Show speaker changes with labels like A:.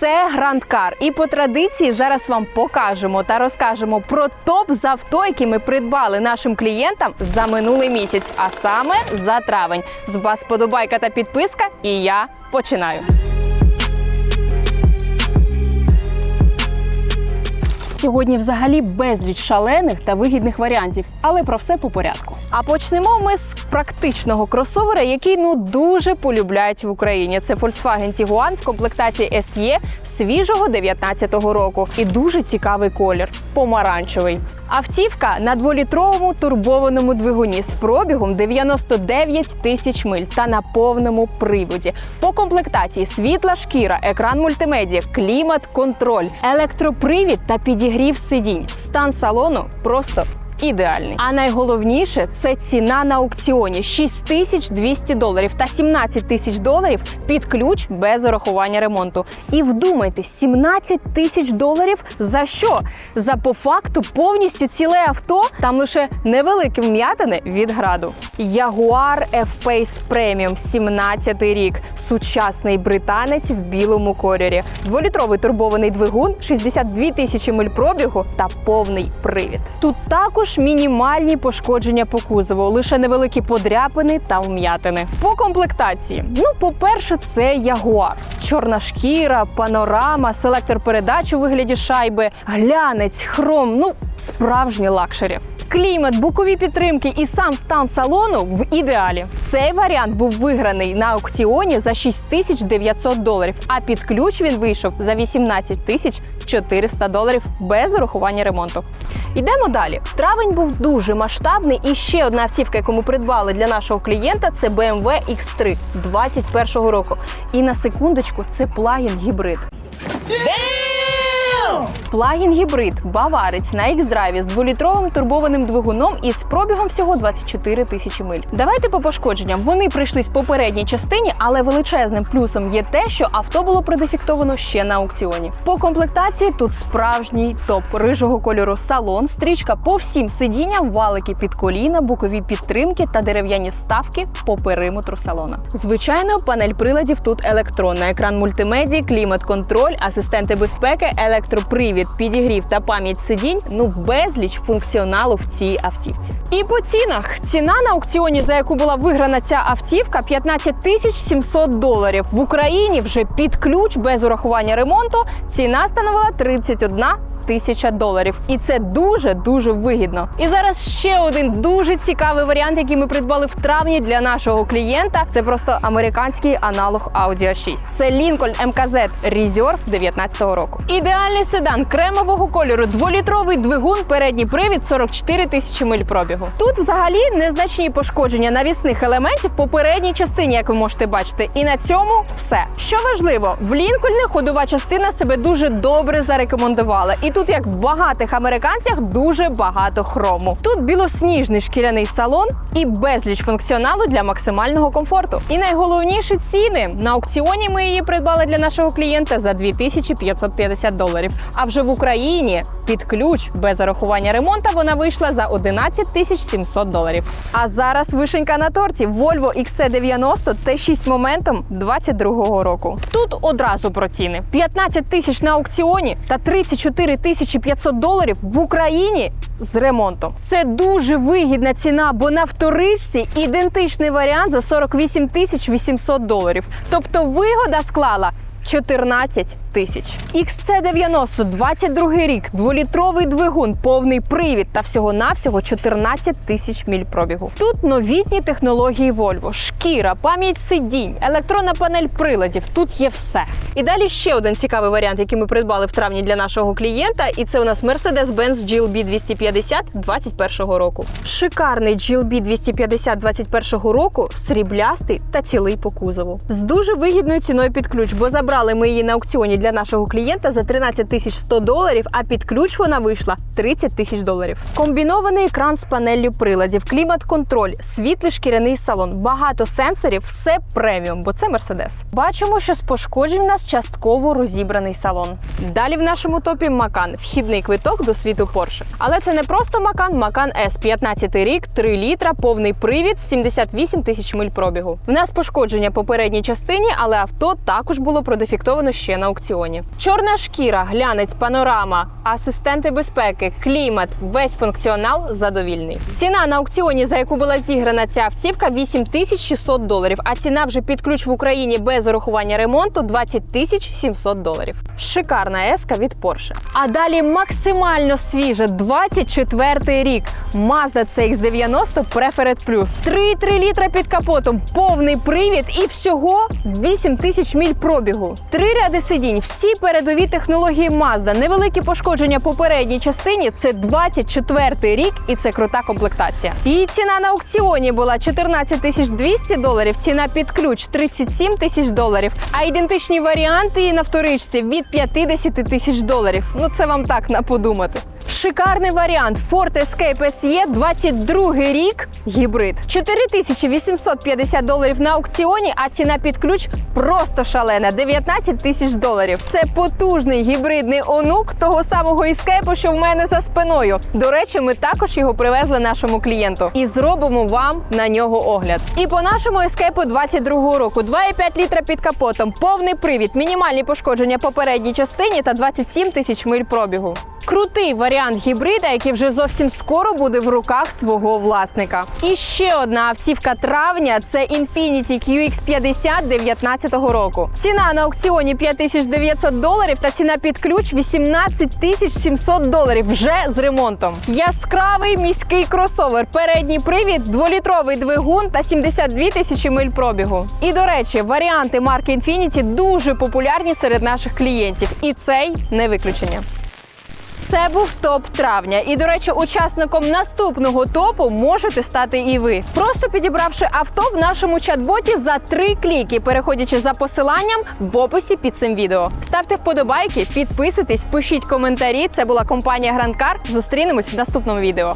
A: Це Грандкар. І по традиції зараз вам покажемо та розкажемо про топ з авто, які ми придбали нашим клієнтам за минулий місяць, а саме за травень. З вас подобайка та підписка, і я починаю. Сьогодні взагалі безліч шалених та вигідних варіантів, але про все по порядку. А почнемо ми з практичного кросовера, який ну дуже полюбляють в Україні. Це Volkswagen Tiguan в комплектації SE свіжого 19-го року. І дуже цікавий колір помаранчевий. Автівка на дволітровому турбованому двигуні з пробігом 99 тисяч миль та на повному приводі. По комплектації світла шкіра, екран мультимедіа, клімат, контроль, електропривід та підігрів сидінь. Стан салону просто. Ідеальний. А найголовніше це ціна на аукціоні 6200 доларів та 17 тисяч доларів під ключ без урахування ремонту. І вдумайте, 17 тисяч доларів за що? За по факту повністю ціле авто, там лише невеликі вм'ятини від граду. Jaguar F-Pace Premium 17 рік. Сучасний британець в білому кольорі. Дволітровий турбований двигун, 62 тисячі миль пробігу та повний привід. Тут також мінімальні пошкодження по кузову, лише невеликі подряпини та вм'ятини. По комплектації, ну, по-перше, це Jaguar. Чорна шкіра, панорама, селектор передач у вигляді шайби, глянець, хром. Ну, справжній лакшері. Клімат, бокові підтримки і сам стан салону в ідеалі. Цей варіант був виграний на аукціоні за 6900 доларів, а під ключ він вийшов за 18 тисяч 400 доларів без урахування ремонту. Йдемо далі. Травень був дуже масштабний, і ще одна автівка, яку ми придбали для нашого клієнта, це BMW X3 21 року. І на секундочку, це плагін гібрид. Плагін гібрид баварець на X-драйві з дволітровим турбованим двигуном і з пробігом всього 24 тисячі миль. Давайте по пошкодженням. Вони прийшли з попередній частині, але величезним плюсом є те, що авто було продефіктовано ще на аукціоні. По комплектації тут справжній топ рижого кольору салон, стрічка по всім сидінням, валики під коліна, бокові підтримки та дерев'яні вставки по периметру салона. Звичайно, панель приладів тут електронна, екран мультимедії, клімат-контроль, асистенти безпеки, електропривід, підігрів та пам'ять сидінь. Ну безліч функціоналу в цій автівці. І по цінах ціна на аукціоні, за яку була виграна ця автівка, 15 тисяч 700 доларів. В Україні вже під ключ без урахування ремонту ціна становила 31 тисяча доларів, і це дуже дуже вигідно. І зараз ще один дуже цікавий варіант, який ми придбали в травні для нашого клієнта. Це просто американський аналог Audi 6. Це Lincoln MKZ Reserve 19-го року. Ідеальний седан кремового кольору, дволітровий двигун, передній привід, 44 тисячі миль пробігу. Тут взагалі незначні пошкодження навісних елементів по передній частині, як ви можете бачити. І на цьому все. Що важливо, в Лінкольні ходова частина себе дуже добре зарекомендувала. І тут, як в багатих американцях, дуже багато хрому. Тут білосніжний шкіряний салон і безліч функціоналу для максимального комфорту. І найголовніше ціни на аукціоні ми її придбали для нашого клієнта за 2550 доларів. А вже в Україні під ключ без зарахування ремонту вона вийшла за 11 тисяч 700 доларів. А зараз вишенька на торті Volvo XC90 T6 моментом 22-го року. Тут одразу про ціни: 15 тисяч на аукціоні та 34 тисячі 500 доларів в Україні з ремонтом. Це дуже вигідна ціна, бо на вторичці ідентичний варіант за 48 800 доларів. Тобто вигода склала 14 тисяч. XC90, 22 рік, дволітровий двигун, повний привід та всього-навсього 14 тисяч міль пробігу. Тут новітні технології Volvo, шкіра, пам'ять сидінь, електронна панель приладів. Тут є все. І далі ще один цікавий варіант, який ми придбали в травні для нашого клієнта. І це у нас Mercedes-Benz GLB 250 21 року. Шикарний GLB 250 21 року, сріблястий та цілий по кузову. З дуже вигідною ціною під ключ, бо забрали ми її на аукціоні для нашого клієнта за 13 тисяч 100 доларів, а під ключ вона вийшла 30 тисяч доларів. Комбінований екран з панеллю приладів, клімат-контроль, світлий шкіряний салон, багато сенсорів, все преміум, бо це Мерседес. Бачимо, що з пошкоджень у нас частково розібраний салон. Далі в нашому топі Макан, вхідний квиток до світу Порше. Але це не просто Макан, Макан С 15 рік, 3 літра, повний привід, 78 тисяч миль пробігу. В нас пошкодження по передній частині, але авто також було продефіктовано ще на аукціоні. Чорна шкіра, глянець, панорама, асистенти безпеки, клімат, весь функціонал задовільний. Ціна на аукціоні, за яку була зіграна ця автівка, 8600 доларів. А ціна вже під ключ в Україні без урахування ремонту 20 тисяч 700 доларів. Шикарна еска від Porsche. А далі максимально свіже 24 рік. Mazda CX-90 Preferred Plus. 3,3 літра під капотом, повний привід і всього 8 тисяч міль пробігу. Три ряди сидінь, всі передові технології Mazda, невеликі пошкодження по передній частині. Це 24 рік, і це крута комплектація. Її ціна на аукціоні була 14 тисяч 200 доларів. Ціна під ключ 37 тисяч доларів. А ідентичні варіанти її на вторичці від 50 тисяч доларів. Ну це вам так на подумати. Шикарний варіант Ford Escape SE 22 рік гібрид. 4850 доларів на аукціоні, а ціна під ключ просто шалена 19 тисяч доларів. Це потужний гібридний онук того самого Escape, що в мене за спиною. До речі, ми також його привезли нашому клієнту і зробимо вам на нього огляд. І по нашому Escape 22 року 2,5 літра під капотом, повний привід, мінімальні пошкодження по передній частині та 27 тисяч миль пробігу. Крутий варіант гібрида, який вже зовсім скоро буде в руках свого власника. І ще одна автівка травня це Infiniti QX50 19 року. Ціна на аукціоні 5900 доларів та ціна під ключ 18 700 доларів вже з ремонтом. Яскравий міський кросовер, передній привід, дволітровий двигун та 72 тисячі миль пробігу. І до речі, варіанти марки Infiniti дуже популярні серед наших клієнтів, і цей не виключення. Це був топ травня. І, до речі, учасником наступного топу можете стати і ви. Просто підібравши авто в нашому чат-боті за три кліки, переходячи за посиланням в описі під цим відео. Ставте вподобайки, підписуйтесь, пишіть коментарі. Це була компанія Грандкар. Зустрінемось в наступному відео.